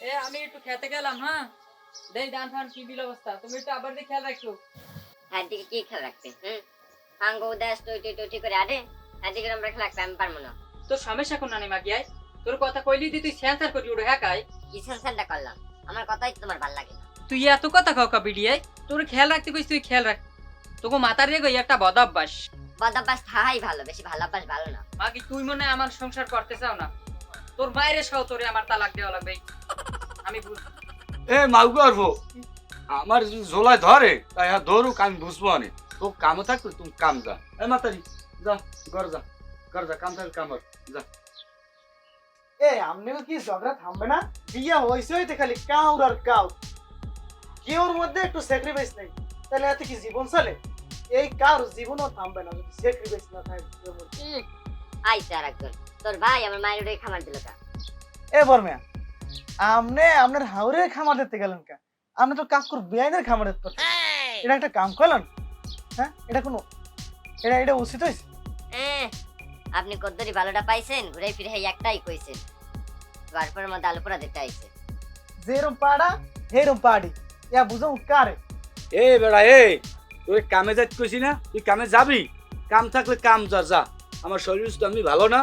এ আমি একটু খেতে গেলাম হ্যাঁ? দেই দান ফান কি বিল অবস্থা? তুমি একটু আবার দিয়ে খেয়াল রাখো। হ্যাঁ দিকে কি খেয়াল রাখবে হুম? উদাস টই টই টই করে আরে হ্যাঁ দিকে আমরা খেলা রাখতে আমি পারব না তোর সমস্যা কোন নানি মাগিয়াই তোর কথা কইলি দি তুই সেন্সার করি উড়ে হ্যাঁ কাই? কি সেন্সারটা করলাম? আমার কথাই তোমার ভালো লাগে তুই এত কথা কাউ কাবিডিয়াই তোর খেয়াল রাখতে কইস তুই খেয়াল রাখ। তোকে মাথার রেগে একটা বদ অভ্যাস। বদাভ্যাস থাহাই ভালো বেশি ভালো অভ্যাস ভালো না। মাগি তুই মনে হয় আমার সংসার করতে চাও না? তোর বাইরে সহ তোরে আমার তালাক দেওয়া লাগবে। আমি বুঝ এ মাউ করব আমার ঝোলায় ধরে তাই হ্যাঁ ধরুক আমি বুঝব আনে তো কামও থাকবে তুমি কাম যা। এ মাতারি যা ঘর যা ঘর যা কাম থাকলে কাম কর, যা। এ আমনেও কি ঝগড়া থামবে না? বিয়ে হয়েছে হইতে খালি কাউর আর কাউ। কেউর মধ্যে একটু স্যাক্রিফাইস নেই। তাহলে এত কি জীবন চলে? এই কার জীবনও থামবে না যদি স্যাক্রিফাইস না থাকে। হুম আর একজন। তোর ভাই আমার মায়ের ওটাই খামার দিল কা। এ বর্মিয়া আমনে আপনার হাওড়ের খামার দিতে গেলেন কা। আপনি তো কাকুর বিয়াইনের খামার দিতে এটা একটা কাম করলেন? হ্যাঁ? এটা কোনো এটা এটা উচিত এহ, আপনি কদ্দরি ভালোটা পাইছেন ঘুরে ফিরে একটাই কইছেন। গল্পের মধ্যে আলু পোড়া দিতে আইছে। যেরম পাড়া হেরম পাড়ি। ইয়া বুঝো কারে? এ বেড়া এ তুই কামে যাইতে কইছি না তুই কামে যাবি? কাম থাকলে কাম যা যা। আমার শরীর তো আমি ভালো না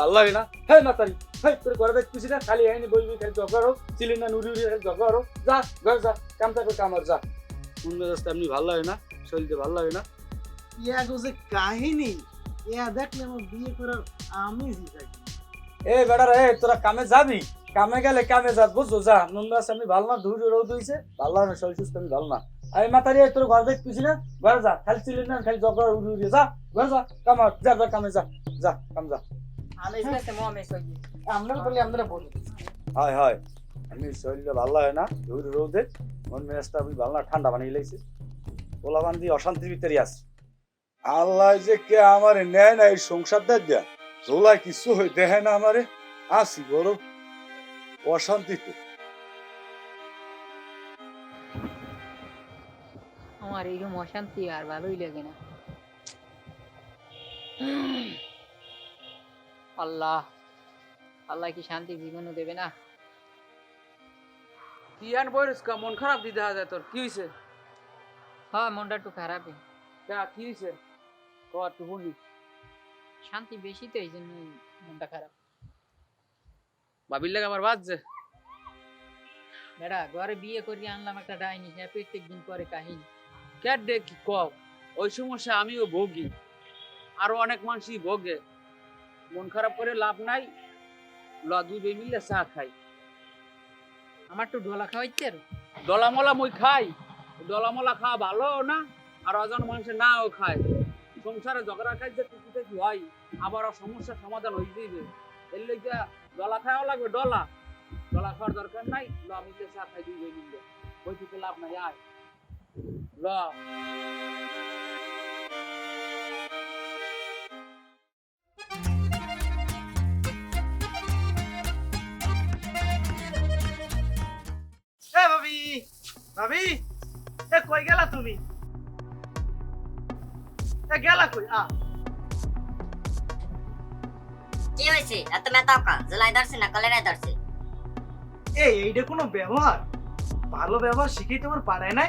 ভালো লাগে না। হ্যাঁ মাতারি হ্যাঁ তোর ঘরে দেখ কইছি না খালি হ্যাঁ বইবি খালি ঝগড়া হোক চিলি না নুরি উড়ি খালি ঝগড়া হোক যা ঘর যা কাম থাকবে কাম আর যা। কোন রাস্তা এমনি ভালো লাগে না শরীরতে ভালো লাগে না। ইয়া গো যে কাহিনী ইয়া দেখলে আমার বিয়ে করার আমি এ বেড়া রে তোরা কামে যাবি? কামে গেলে কামে যা বুঝছ? যা নুন রাস আমি ভালো না ধুর রোদ হইছে ভালো না শরীর সুস্থ আমি ভালো না। আমি মাতারি এই তোর ঘর দেখতে কইছি না? ঘরে যা খালি চিলি না খালি ঝগড়া উড়ি উড়ি যা ঘরে যা কামার যা যা কামে যা যা কাম যা। আমি বলে হয় হয় আমি শরীরটা ভালো লাগে না ধুর রোদে মন মেজাজটা আমি ভালো না ঠান্ডা বানিয়ে লাইছি পোলা বান্ধি অশান্তির ভিতরে আছে। আল্লাহ যে কে আমারে নেয় না এই সংসার দেয়া জোলাই কিছু হয়ে দেখে না আমারে আসি বড় অশান্তিতে। আমার এই এইরকম অশান্তি আর ভালোই লাগে না। আল্লাহ আল্লাহ কি শান্তি জীবনও দেবে না? কি আন বইরস কা মন খারাপ দি দেখা যায় তোর কি হইছে? হ্যাঁ মনটা একটু খারাপই। কা কি হইছে? ক একটু বলি। শান্তি বেশি তো এই জন্য মনটা খারাপ। ভাবির লাগে আমার বাজছে। বেড়া ঘরে বিয়ে করিয়ে আনলাম একটা ডাইনি হ্যাঁ প্রত্যেক দিন পরে কাহিনী। কে দে কি কও? ওই সমস্যা আমিও ভোগী। আরও অনেক মানুষই ভোগে। মন খারাপ করে লাভ নাই। ল দুই বে মিলে চা খাই। আমার তো ঢোলা খাওয়াইতে আর ডলামলা মই খাই। ডলামলা খাওয়া ভালো না? আর অজন মানুষের নাও খায়। সংসারে ঝগড়া খাই যে টুকিতে কি হয়। আবার আর সমস্যার সমাধান হয়ে যাইবে এর লইগা ডলা খাওয়া লাগবে, ডলা। ডলা খাওয়ার দরকার নাই, ল মিলে চা খাই, দুই বে মিলে। ওই থেকে লাভ নাই, আয়। ল। ভাবি ভাবি, এ কই গেলা তুমি? এ গেলা কই? আ। কি হয়েছে এত মেতাও কা জুলাই ধরছে না কলেরায় ধরছে? এ এইটা কোনো ব্যবহার? ভালো ব্যবহার শিখেই তোমার পাড়ায় নাই।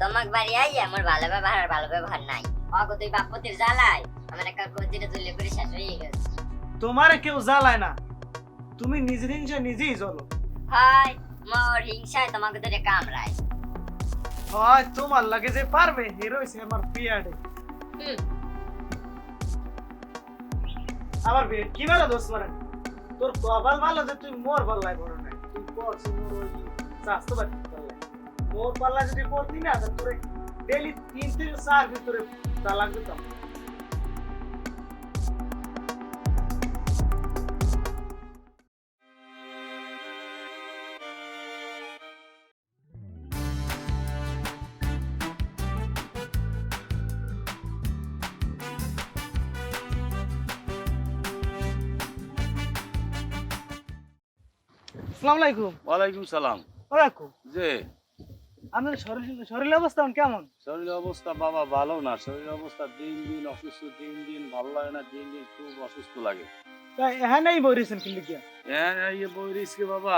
তোমাক বাড়ি আই আমার ভালো ব্যবহার আর ভালো ব্যবহার নাই। অগো তুই বাপতির জ্বালাই আমার একটা কচিরে জুলে করে শেষ হয়ে গেছে। তোমার কেউ জ্বালায় না। তুমি নিজের হিংসা নিজেই জ্বলো। হয় মোর হিংসায় তোমাকে ধরে কামড়ায়। হয় তোমার লাগে যে পারবে হিরো আমার পিয়াডে হুম। আমার বিয়ে কি বলে দোষ মানে? তোর কপাল ভালো যে তুই মোর পাল্লায় পড়ো না তুই পড়ছি মোর ওই স্বাস্থ্য বাদ মোর পাল্লায় যদি পড়তি না তোরে ডেলি তিন থেকে চার ভিতরে তালাক দিতাম। আসসালামু আলাইকুম। ওয়ালাইকুম সালাম। ও কাকু আপনার শরীর শরীরের অবস্থা কেমন? শরীর অবস্থা বাবা ভালো না। শরীর অবস্থা দিন দিন অসুস্থ দিন দিন ভালো লাগে না দিন দিন খুব অসুস্থ লাগে। তাই হ্যাঁ নাই বইরেছেন কি হ্যাঁ ইয়ে বই রিসকে বাবা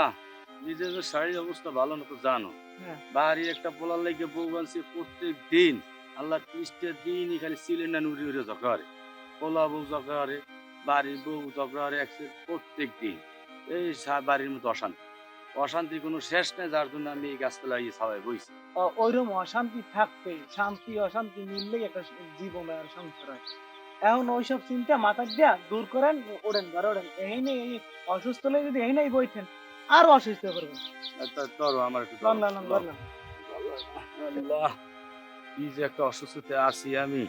নিজের শারীরিক অবস্থা ভালো না তো জানো। হ্যাঁ। বাড়ি একটা পোলার লেগে বউ আনছে প্রত্যেক দিন আল্লাহ খ্রিস্টের দিনই খালি সিলিন্ডার উড়ে উড়ে ঝগড়া করে পোলা বউ ঝগড়া করে বাড়ির বউ ঝগড়া করে প্রত্যেক দিন এই বাড়ির মধ্যে অশান্তি। অশান্তি কোনো শেষ নেই যার জন্য আমি এই গাছতলা ইয়ে সবাই বইছি। ওইরকম অশান্তি থাকবে শান্তি অশান্তি মিললেই একটা জীবন আর সংসার হয়। এখন ওইসব চিন্তা মাথার দিয়া দূর করেন ওড়েন ঘরে ওড়েন। এই নেই এই অসুস্থ হলে যদি এই নেই বইতেন আরও অসুস্থ করবেন আর ধরো আমার একটু আল্লাহ কি যে একটা অসুস্থতে আছি আমি।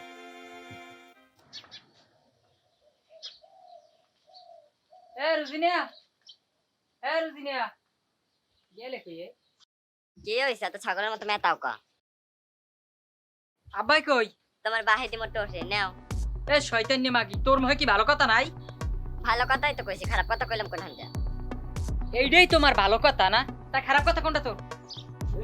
এ রুজিনিয়া এ রুজিনিয়া। গেলে কই কি হয়েছে এত ছাগলের মতো মেতাও কা? আব্বাই কই? তোমার বাহিদি মতো ওঠে নেও। এ শয়তান্য মাগি তোর মুখে কি ভালো কথা নাই? ভালো কথাই তো কইছি খারাপ কথা কইলাম কোন হান্ডা এইটাই তোমার ভালো কথা না? তা খারাপ কথা কোনটা তোর?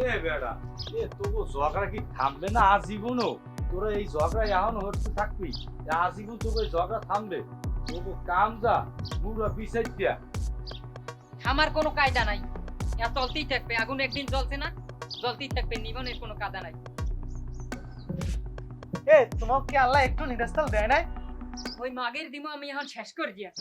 এ বেড়া এ তবু ঝগড়া কি থামবে না আজীবনও? তোরা এই ঝগড়া এখন হচ্ছে থাকবি। আজীবন তবু এই ঝগড়া থামবে তবু কাম যা পুরো বিছাই দিয়া আমার কোনো কায়দা নাই। ইয়া চলতেই থাকবে। আগুন একদিন জ্বলছে না জ্বলতেই থাকবে। নিবনের কোনো কায়দা নাই। এ তোমাকে কি আল্লাহ একটু নিরাস্তাল দেয় নাই? ওই মাগের দিমো আমি এখন শেষ করে দিয়া।